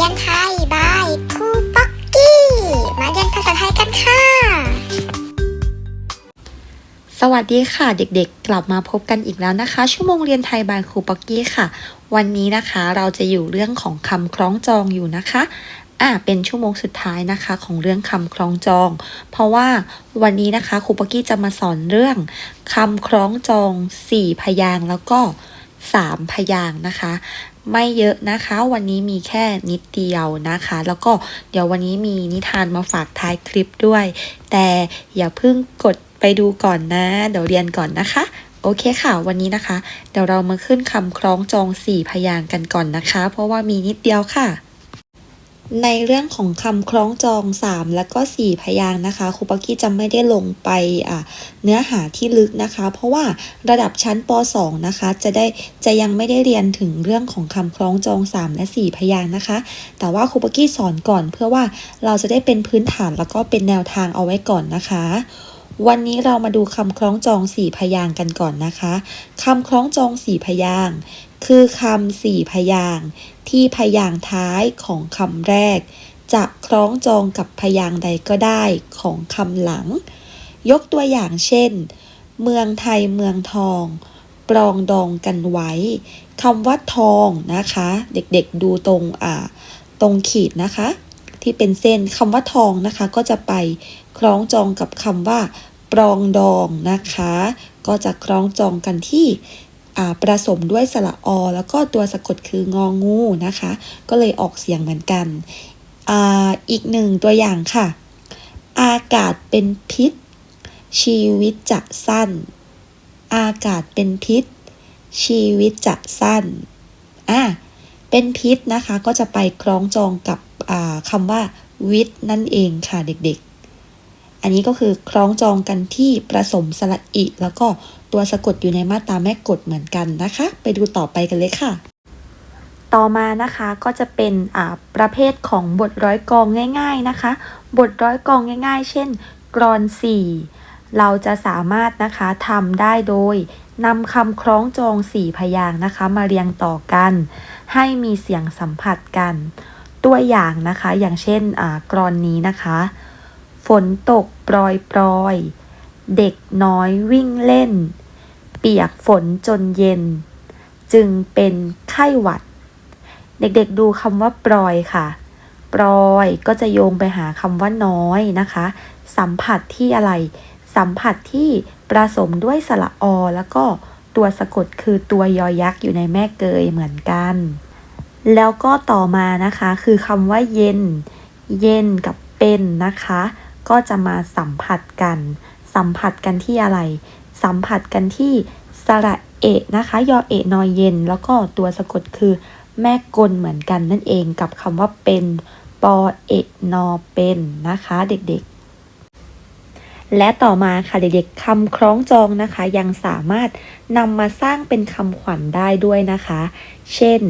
รียนไทยบายครูป๊อกกี้ มาเรียนภาษาไทยกันค่ะ สวัสดีค่ะ เด็กๆ กลับมาพบกันอีกแล้วนะคะ ชั่วโมงเรียนไทยบายครูป๊อกกี้ค่ะ วันนี้นะคะเราจะอยู่เรื่องของคำคล้องจองอยู่นะคะอ่าเป็นชั่วโมงสุดท้ายนะคะของเรื่องคำคล้องจอง เพราะว่าวันนี้นะคะครูป๊อกกี้จะมาสอนเรื่องคำคล้องจองสี่พยางแล้วก็สามพยางนะคะ ไม่เยอะนะคะ วันนี้มีแค่นิดเดียวนะคะ แล้วก็เดี๋ยววันนี้มีนิทานมาฝากท้ายคลิปด้วย แต่อย่าเพิ่งกดไปดูก่อนนะ เดี๋ยวเรียนก่อนนะคะ โอเคค่ะ วันนี้นะคะ เดี๋ยวเรามาขึ้นคำคล้องจองสี่พยางกันก่อนนะคะ เพราะว่ามีนิดเดียวค่ะ ในเรื่องของคำคล้องจอง 3 และก็ 4 พยางค์นะคะครูปักกี้จะไม่ได้ลงไปอะเนื้อหาที่ลึกนะคะ เพราะว่าระดับชั้นป .2 นะคะ จะได้จะยังไม่ได้เรียนถึงเรื่องของคำคล้องจอง 3 และ 4 พยางค์นะคะ แต่ว่าครูปักกี้สอนก่อนเพื่อว่าเราจะได้เป็นพื้นฐานแล้วก็เป็นแนวทางเอาไว้ก่อนนะคะ วันนี้เรามาดูคำคล้องจองสี่พยางกันก่อนนะคะคำคล้องจองสี่พยางคือคำสี่พยางที่พยางท้ายของคำแรก จะคล้องจองกับพยางใดก็ได้ของคำหลัง ยกตัวอย่างเช่น เมืองไทยเมืองทอง ปรองดองกันไว้คำว่าทองนะคะ เด็กๆดูตรงอ่าตรงขีดนะคะ ที่เป็นเส้นคำว่าทองนะคะ ก็จะไปคล้องจองกับคำว่าปรองดองนะคะ ก็จะคล้องจองกันที่ประสมด้วยสระอ แล้วก็ตัวสะกดคืององูนะคะ ก็เลยออกเสียงเหมือนกันออีกหนึ่งตัวอย่างค่ะ อากาศเป็นพิษ ชีวิตจะสั้น อากาศเป็นพิษ ชีวิตจะสั้นอะ เป็นพิษนะคะก็จะไปคล้องจองกับอ่าคำว่าวิทนั่นเองค่ะเด็กๆ อันนี้ก็คือคล้องจองกันที่ประสมสระอิ แล้วก็ตัวสะกดอยู่ในมาตราแม่กฎเหมือนกันนะคะ ไปดูต่อไปกันเลยค่ะ ต่อมานะคะก็จะเป็นประเภทของบทร้อยกองง่าย ๆนะคะ บทร้อยกองง่าย ๆ เช่น กรอนสี่เราจะสามารถนะคะทำได้โดย นำคำคล้องจองสี่พยางค์นะคะ มาเรียงต่อกัน ให้มีเสียงสัมผัสกัน ตัวอย่างนะคะ อย่างเช่นกรอนนี้นะคะ ฝนตกปรอยปรอย เด็กน้อยวิ่งเล่น เปียกฝนจนเย็น จึงเป็นไข้หวัด เด็กๆดูคำว่าปรอยค่ะ ปรอยก็จะโยงไปหาคำว่าน้อยนะคะ สัมผัสที่อะไร สัมผัสที่ ประสมด้วยสระอแล้วก็ตัวสะกดคือตัวยอยักษ์อยู่ในแม่เกยเหมือนกัน แล้วก็ต่อมานะคะคือคำว่าเย็น เย็นกับเป็นนะคะ ก็จะมาสัมผัสกัน สัมผัสกันที่อะไร สัมผัสกันที่สระเอะนะคะ ยอเอะนอยเย็น แล้วก็ตัวสะกดคือแม่กลเหมือนกันนั่นเองกับคำว่าเป็นปอเอะนอเป็นนะคะ เด็กๆ และต่อมาค่ะเด็กๆคำคล้องจองนะคะ ยังสามารถนำมาสร้างเป็นคำขวัญได้ด้วยนะคะ เช่น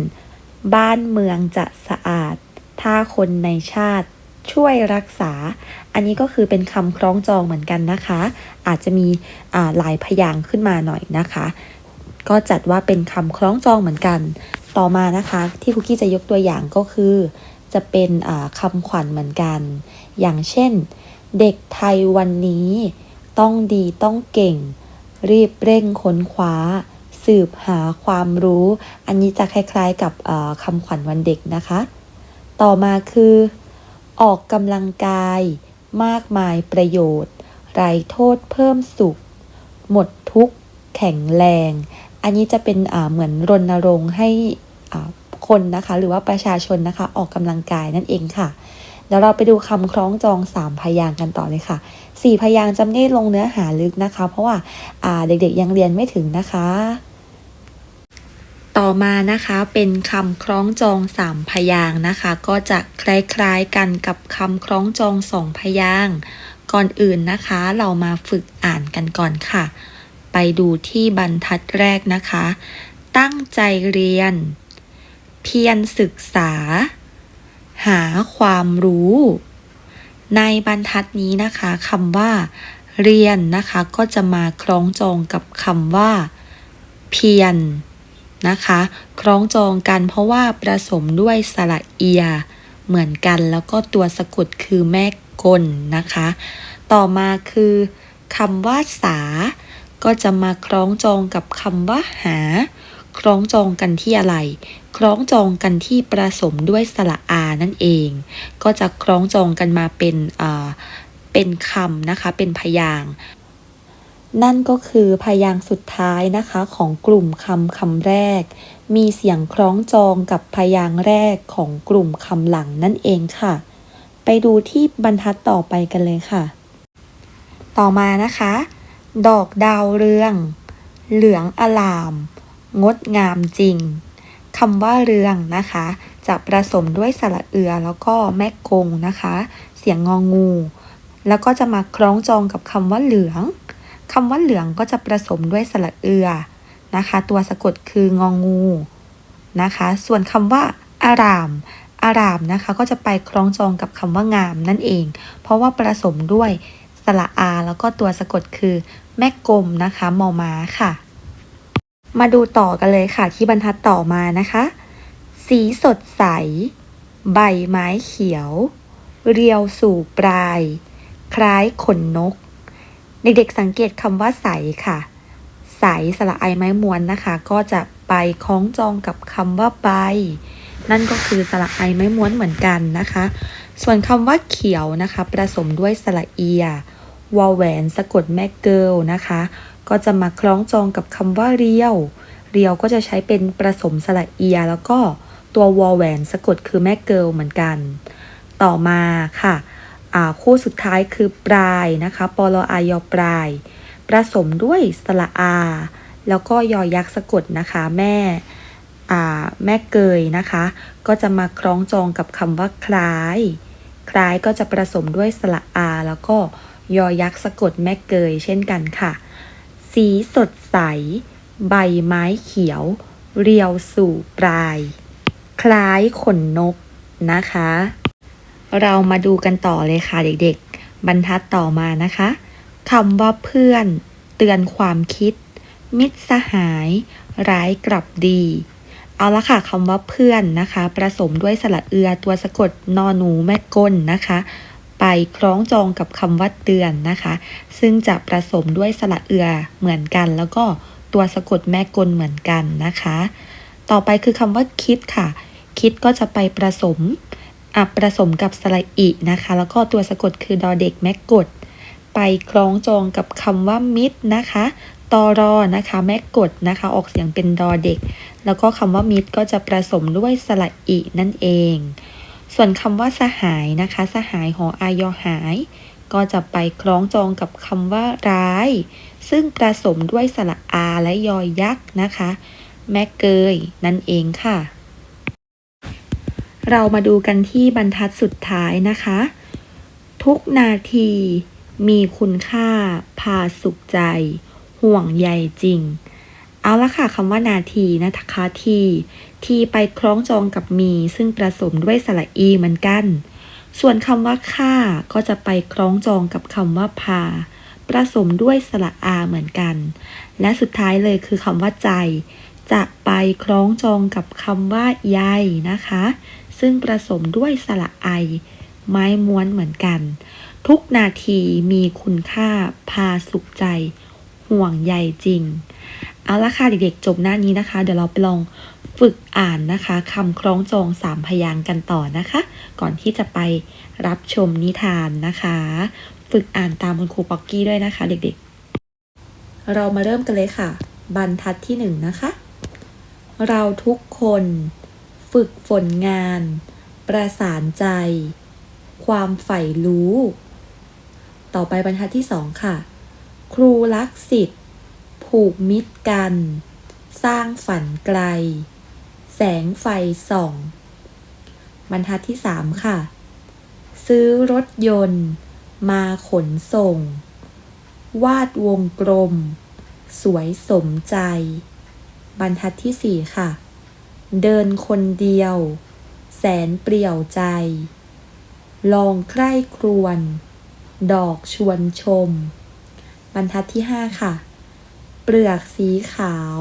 บ้านเมืองจะสะอาด ถ้าคนในชาติช่วยรักษา อันนี้ก็คือเป็นคำคล้องจองเหมือนกันนะคะ อาจจะมีหลายพยางค์ขึ้นมาหน่อยนะคะ ก็จัดว่าเป็นคำคล้องจองเหมือนกัน ต่อมานะคะที่คุกกี้จะยกตัวอย่างก็คือ จะเป็นคำขวัญเหมือนกัน อย่างเช่น เด็กไทยวันนี้ ต้องดีต้องเก่ง รีบเร่งค้นคว้า สืบหาความรู้ อันนี้จะคล้ายๆกับคำขวัญวันเด็กนะคะ ต่อมาคือ ออกกำลังกาย มากมายประโยชน์ไรโทษเพิ่มสุข หมดทุกข์ แข็งแรง อันนี้จะเป็นเหมือนรณรงค์ให้คนนะคะ หรือว่าประชาชนนะคะ ออกกำลังกายนั่นเองค่ะ เดี๋ยวเราไปดูคำคล้องจองสามพยางค์กันต่อเลยค่ะสี่พยางค์จะได้ลงเนื้อหาลึกนะคะ เพราะว่าาเด็กๆยังเรียนไม่ถึงนะคะ ต่อมานะคะเป็นคำคล้องจองสามพยางค์นะคะ ก็จะคล้ายๆกันกับคำคล้องจองสองพยางค์ก่อนอื่นนะคะ เรามาฝึกอ่านกันก่อนค่ะ ไปดูที่บรรทัดแรกนะคะ ตั้งใจเรียน เพียรศึกษา หาความรู้ ในบรรทัดนี้นะคะคำว่า เรียนนะคะ ก็จะมาคล้องจองกับคำว่า เพียรนะคะคล้องจองกันเพราะว่าประสมด้วยสระเอีย เหมือนกันแล้วก็ตัวสะกดคือแม่กลนะคะ ต่อมาคือคำว่าสา ก็จะมาคล้องจองกับคำว่าหา คล้องจองกันที่อะไร คล้องจองกันที่ประสมด้วยสระอานั่นเอง ก็จะคล้องจองกันมาเป็นอ่าเป็นคำนะคะ เป็นพยางนั่นก็คือพยางค์สุดท้ายนะคะของกลุ่มคำคำแรก มีเสียงคล้องจองกับพยางค์แรกของกลุ่มคำหลังนั่นเองค่ะ ไปดูที่บรรทัดต่อไปกันเลยค่ะ ต่อมานะคะ ดอกดาวเรือง เหลืองอลาม งดงามจริงคำว่าเรืองนะคะ จะประสมด้วยสระเอือแล้วก็แม่กงนะคะ เสียงงองู แล้วก็จะมาคล้องจองกับคำว่าเหลืองคำว่าเหลืองก็จะประสมด้วยสระเอือนะคะ ตัวสะกดคืององูนะคะ ส่วนคำว่า อาราม อารามนะคะ ก็จะไปคล้องจองกับคำว่างามนั่นเอง เพราะว่าประสมด้วยสระอา แล้วก็ตัวสะกดคือ แม่กลมนะคะมอม้าค่ะ มาดูต่อกันเลยค่ะที่บรรทัดต่อมานะคะ สีสดใส ใบไม้เขียว เรียวสู่ปลาย คล้ายขนนก เด็กๆสังเกตคำว่าใสค่ะ ใสสระไอไม้มวนนะคะ ก็จะไปคล้องจองกับคำว่าใบ นั่นก็คือสระไอไม้ม้วนเหมือนกันนะคะ ส่วนคำว่าเขียวนะคะประสมด้วยสระเอีย วอแหวนสะกดแม่เกิลนะคะ ก็จะมาคล้องจองกับคำว่าเรียว เรียวก็จะใช้เป็นประสมสระเอีย แล้วก็ตัววอแหวนสะกดคือแม่เกิลเหมือนกัน ต่อมาค่ะคู่สุดท้ายคือปลายนะคะปลอายอปลาย ประสมด้วยสระอา แล้วก็ยอยักษ์สะกดนะคะแม่แม่เกยนะคะ ก็จะมาคล้องจองกับคำว่าคล้าย คล้ายก็จะประสมด้วยสระอา แล้วก็ยอยักษ์สะกดแม่เกยเช่นกันค่ะ สีสดใส ใบไม้เขียว เรียวสู่ปลาย คล้ายขนนกนะคะ เรามาดูกันต่อเลยค่ะเด็กๆ บรรทัดต่อมานะคะคำว่าเพื่อน เตือนความคิด มิตรสหาย ร้ายกลับดี เอาละค่ะคำว่าเพื่อนนะคะประสมด้วยสระเอือตัวสะกดนอหนูแม่ก้นนะคะ ไปคล้องจองกับคำว่าเตือนนะคะ ซึ่งจะประสมด้วยสระเอือเหมือนกัน แล้วก็ตัวสะกดแม่กลเหมือนกันนะคะ ต่อไปคือคำว่าคิดค่ะ คิดก็จะไปประสมอะประสมกับสระอินะคะ แล้วก็ตัวสะกดคือดอเด็กแม่กด ไปคล้องจองกับคำว่ามิตรนะคะตอรอนะคะ แม่กดนะคะ ออกเสียงเป็นดอเด็ก แล้วก็คำว่ามิตรก็จะประสมด้วยสระอินั่นเอง ส่วนคำว่าสหายนะคะ สหายหออายอหาย ก็จะไปคล้องจองกับคำว่าร้าย ซึ่งประสมด้วยสระอาและยอยักษ์นะคะ แม่เกยนั่นเองค่ะ เรามาดูกันที่บรรทัดสุดท้ายนะคะ ทุกนาทีมีคุณค่า พาสุขใจ ห่วงใยจริง เอาละค่ะคำว่านาทีนะคะที ทีไปคล้องจองกับมี ซึ่งประสมด้วยสระอีเหมือนกัน ส่วนคำว่าค่าก็จะไปคล้องจองกับคำว่าพา ประสมด้วยสระอาเหมือนกัน และสุดท้ายเลยคือคำว่าใจ จะไปคล้องจองกับคำว่าใยนะคะ ซึ่งประสมด้วยสระไอ ไม้ม้วนเหมือนกัน ทุกนาทีมีคุณค่าพาสุขใจ ห่วงใยจริง เอาละค่ะเด็กๆจบหน้านี้นะคะ เดี๋ยวเราไปลองฝึกอ่านนะคะคำคล้องจองสามพยางกันต่อนะคะ ก่อนที่จะไปรับชมนิทานนะคะ ฝึกอ่านตามคุณครูป๊อกกี้ด้วยนะคะ เด็กๆ เรามาเริ่มกันเลยค่ะ บรรทัดที่หนึ่งนะคะ เราทุกคน ฝึกฝนงาน ประสานใจ ความใฝ่รู้ ต่อไปบรรทัดที่สองค่ะ ครูรักสิทธิ ผูกมิตรกัน สร้างฝันไกล แสงไฟส่อง บรรทัดที่สามค่ะ ซื้อรถยนต์ มาขนส่ง วาดวงกลม สวยสมใจ บรรทัดที่สี่ค่ะ เดินคนเดียว แสนเปลี่ยวใจ ลองใคร่ครวญดอกชวนชมบรรทัดที่ห้าค่ะ เปลือกสีขาว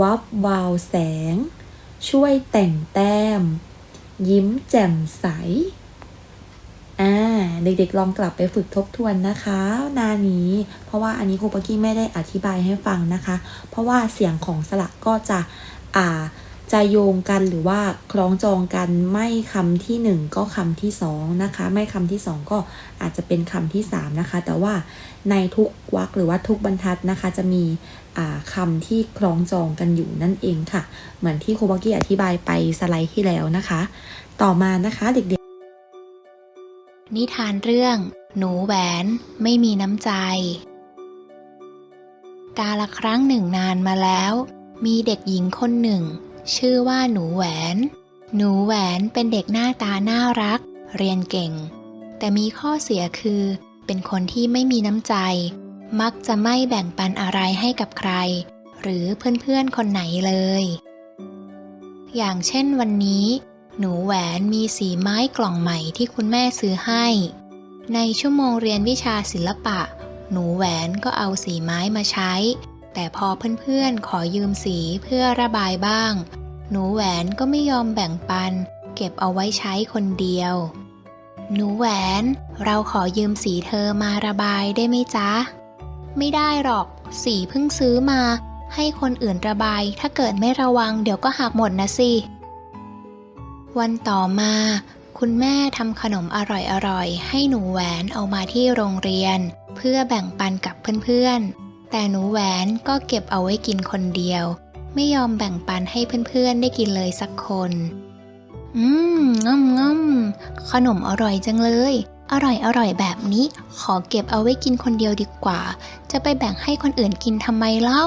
วับวาวแสง ช่วยแต่งแต้ม ยิ้มแจ่มใส อ่า เด็กๆลองกลับไปฝึกทบทวนนะคะ นานี้ เพราะว่าอันนี้ครูปกี้ไม่ได้อธิบายให้ฟังนะคะ เพราะว่าเสียงของสระก็จะ อ่า จะโยงกันหรือว่าคล้องจองกันไม่คำที่หนึ่งก็คำที่สองนะคะไม่คำที่สองก็อาจจะเป็นคำที่สามนะคะ แต่ว่าในทุกวรรคหรือว่าทุกบรรทัดนะคะ จะมีคำที่คล้องจองกันอยู่นั่นเองค่ะ เหมือนที่ครูบักกี้อธิบายไปสไลด์ที่แล้วนะคะ ต่อมานะคะเด็กๆ นิทานเรื่อง หนูแหวนไม่มีน้ำใจ กาละครั้งหนึ่งนานมาแล้ว มีเด็กหญิงคนหนึ่ง ชื่อว่าหนูแหวน หนูแหวนเป็นเด็กหน้าตาน่ารัก เรียนเก่ง แต่มีข้อเสียคือ เป็นคนที่ไม่มีน้ำใจ มักจะไม่แบ่งปันอะไรให้กับใคร หรือเพื่อนๆคนไหนเลย อย่างเช่นวันนี้ หนูแหวนมีสีไม้กล่องใหม่ที่คุณแม่ซื้อให้ ในชั่วโมงเรียนวิชาศิลปะ หนูแหวนก็เอาสีไม้มาใช้ แต่พอเพื่อนๆขอยืมสีเพื่อระบายบ้าง หนูแหวนก็ไม่ยอมแบ่งปัน เก็บเอาไว้ใช้คนเดียว หนูแหวน เราขอยืมสีเธอมาระบายได้ไหมจ๊ะ ไม่ได้หรอก สีเพิ่งซื้อมา ให้คนอื่นระบาย ถ้าเกิดไม่ระวังเดี๋ยวก็หักหมดนะสิ วันต่อมา คุณแม่ทำขนมอร่อยๆ ให้หนูแหวนเอามาที่โรงเรียน เพื่อแบ่งปันกับเพื่อนๆ แต่หนูแหวนก็เก็บเอาไว้กินคนเดียว ไม่ยอมแบ่งปันให้เพื่อนๆได้กินเลยสักคน อืมง่ำง่ำขนมอร่อยจังเลย อร่อยอร่อยแบบนี้ ขอเก็บเอาไว้กินคนเดียวดีกว่า จะไปแบ่งให้คนอื่นกินทำไมเล่า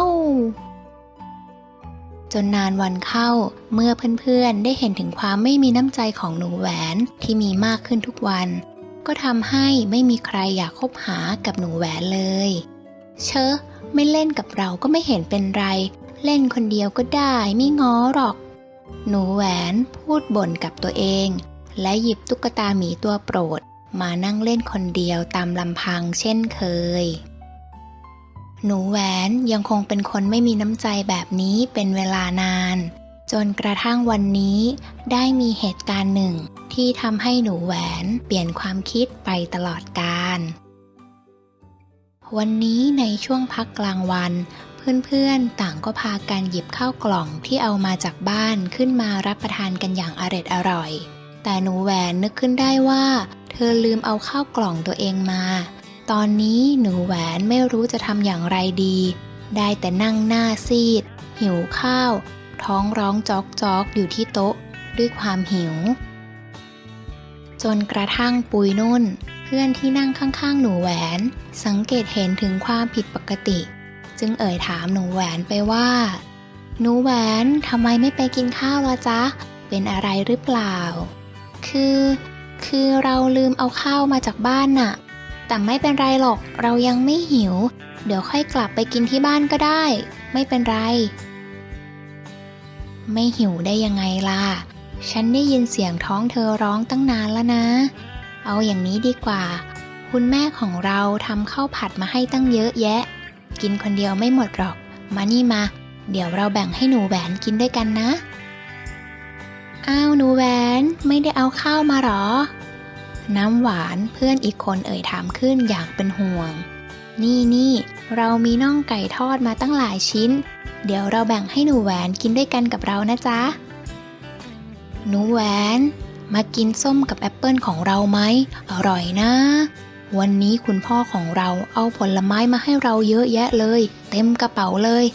จนนานวันเข้าเมื่อเพื่อนๆได้เห็นถึงความไม่มีน้ำใจของหนูแหวนที่มีมากขึ้นทุกวัน ก็ทำให้ไม่มีใครอยากคบหากับหนูแหวนเลย เชอะ ไม่เล่นกับเราก็ไม่เห็นเป็นไร เล่นคนเดียวก็ได้ไม่ง้อหรอก หนูแหวนพูดบ่นกับตัวเอง และหยิบตุ๊กตาหมีตัวโปรด มานั่งเล่นคนเดียวตามลำพังเช่นเคย หนูแหวนยังคงเป็นคนไม่มีน้ำใจแบบนี้เป็นเวลานาน จนกระทั่งวันนี้ได้มีเหตุการณ์หนึ่งที่ทำให้หนูแหวนเปลี่ยนความคิดไปตลอดกาล วันนี้ในช่วงพักกลางวัน เพื่อนๆต่างก็พากันหยิบข้าวกล่องที่เอามาจากบ้านขึ้นมารับประทานกันอย่างอร็ดอร่อย แต่หนูแหวนนึกขึ้นได้ว่า เธอลืมเอาข้าวกล่องตัวเองมา ตอนนี้หนูแหวนไม่รู้จะทำอย่างไรดี ได้แต่นั่งหน้าซีด หิวข้าว ท้องร้องจอกจอกอยู่ที่โต๊ะ ด้วยความหิว จนกระทั่งปุยนุ่น เพื่อนที่นั่งข้างๆ หนูแหวน สังเกตเห็นถึงความผิดปกติ จึงเอ่ยถามหนูแหวนไปว่า หนูแหวนทำไมไม่ไปกินข้าวละจ๊ะ เป็นอะไรหรือเปล่า คือ คือเราลืมเอาข้าวมาจากบ้านน่ะ แต่ไม่เป็นไรหรอกเรายังไม่หิว เดี๋ยวค่อยกลับไปกินที่บ้านก็ได้ ไม่เป็นไร ไม่หิวได้ยังไงล่ะ ฉันได้ยินเสียงท้องเธอร้องตั้งนานแล้วนะ เอาอย่างนี้ดีกว่า คุณแม่ของเราทำข้าวผัดมาให้ตั้งเยอะแยะ กินคนเดียวไม่หมดหรอก มานี่มา เดี๋ยวเราแบ่งให้หนูแหวนกินด้วยกันนะ อ้าวหนูแหวนไม่ได้เอาข้าวมาหรอ น้ำหวานเพื่อนอีกคนเอ่ยถามขึ้นอย่างเป็นห่วง นี่นี่เรามีน่องไก่ทอดมาตั้งหลายชิ้น เดี๋ยวเราแบ่งให้หนูแหวนกินด้วยกันกับเรานะจ๊ะ หนูแหวนมากินส้มกับแอปเปิลของเราไหมอร่อยนะ วันนี้คุณพ่อของเราเอาผลไม้มาให้เราเยอะแยะเลย เต็มกระเป๋าเลย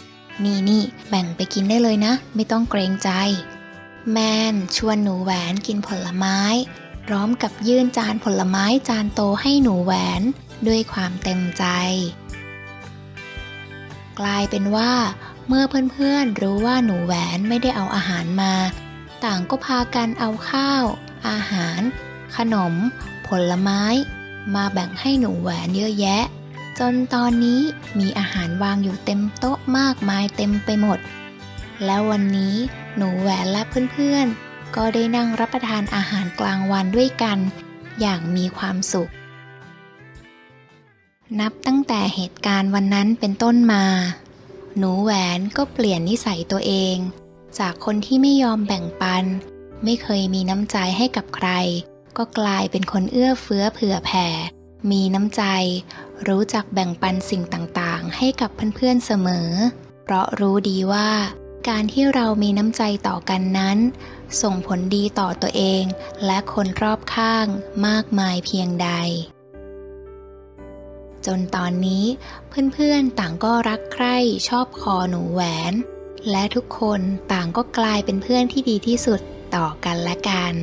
นี่นี่แบ่งไปกินได้เลยนะ ไม่ต้องเกรงใจ แมนชวนหนูแหวนกินผลไม้ พร้อมกับยื่นจานผลไม้จานโตให้หนูแหวน ด้วยความเต็มใจ กลายเป็นว่า เมื่อเพื่อนๆรู้ว่าหนูแหวนไม่ได้เอาอาหารมา ต่างก็พากันเอาข้าว อาหาร ขนม ผลไม้ มาแบ่งให้หนูแหวนเยอะแยะ จนตอนนี้มีอาหารวางอยู่เต็มโต๊ะมากมายเต็มไปหมด แล้ววันนี้หนูแหวนและเพื่อนๆ ก็ได้นั่งรับประทานอาหารกลางวันด้วยกัน อย่างมีความสุข นับตั้งแต่เหตุการณ์วันนั้นเป็นต้นมา หนูแหวนก็เปลี่ยนนิสัยตัวเอง จากคนที่ไม่ยอมแบ่งปัน ไม่เคยมีน้ำใจให้กับใคร ก็กลายเป็นคนเอื้อเฟื้อเผื่อแผ่ มีน้ำใจ รู้จักแบ่งปันสิ่งต่างๆ ให้กับเพื่อนๆเสมอ เพราะรู้ดีว่า การที่เรามีน้ำใจต่อกันนั้น ส่งผลดีต่อตัวเอง และคนรอบข้างมากมายเพียงใด จนตอนนี้เพื่อนๆต่างก็รักใคร่ชอบคอหนูแหวน และทุกคนต่างก็กลายเป็นเพื่อนที่ดีที่สุดต่อกันและกัน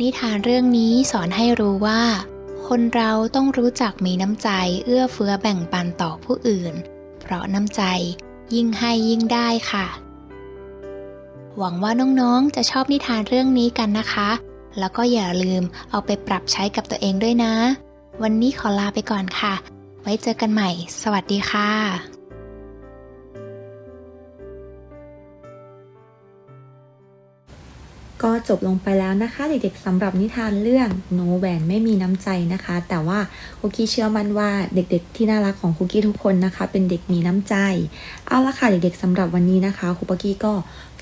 นิทานเรื่องนี้สอนให้รู้ว่า คนเราต้องรู้จักมีน้ำใจเอื้อเฟื้อแบ่งปันต่อผู้อื่น เพราะน้ำใจยิ่งให้ยิ่งได้ค่ะ หวังว่าน้องๆจะชอบนิทานเรื่องนี้กันนะคะ แล้วก็อย่าลืมเอาไปปรับใช้กับตัวเองด้วยนะ วันนี้ขอลาไปก่อนค่ะ ไว้เจอกันใหม่ สวัสดีค่ะ ก็จบลงไปแล้วนะคะ เด็กๆสำหรับนิทานเรื่องโนแหวนไม่มีน้ำใจนะคะ แต่ว่าคุกกี้เชื่อมั่นว่าเด็กๆ ที่น่ารักของคุกกี้ทุกคนนะคะ เป็นเด็กมีน้ำใจ เอาละค่ะเด็กๆสำหรับวันนี้นะคะคุปกกี้ก็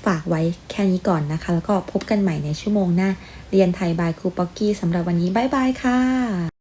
ฝากไว้แค่นี้ก่อนนะคะ แล้วก็พบกันใหม่ในชั่วโมงหน้า เรียนไทยบายครูปักกี้สำหรับวันนี้บ๊ายบายค่ะ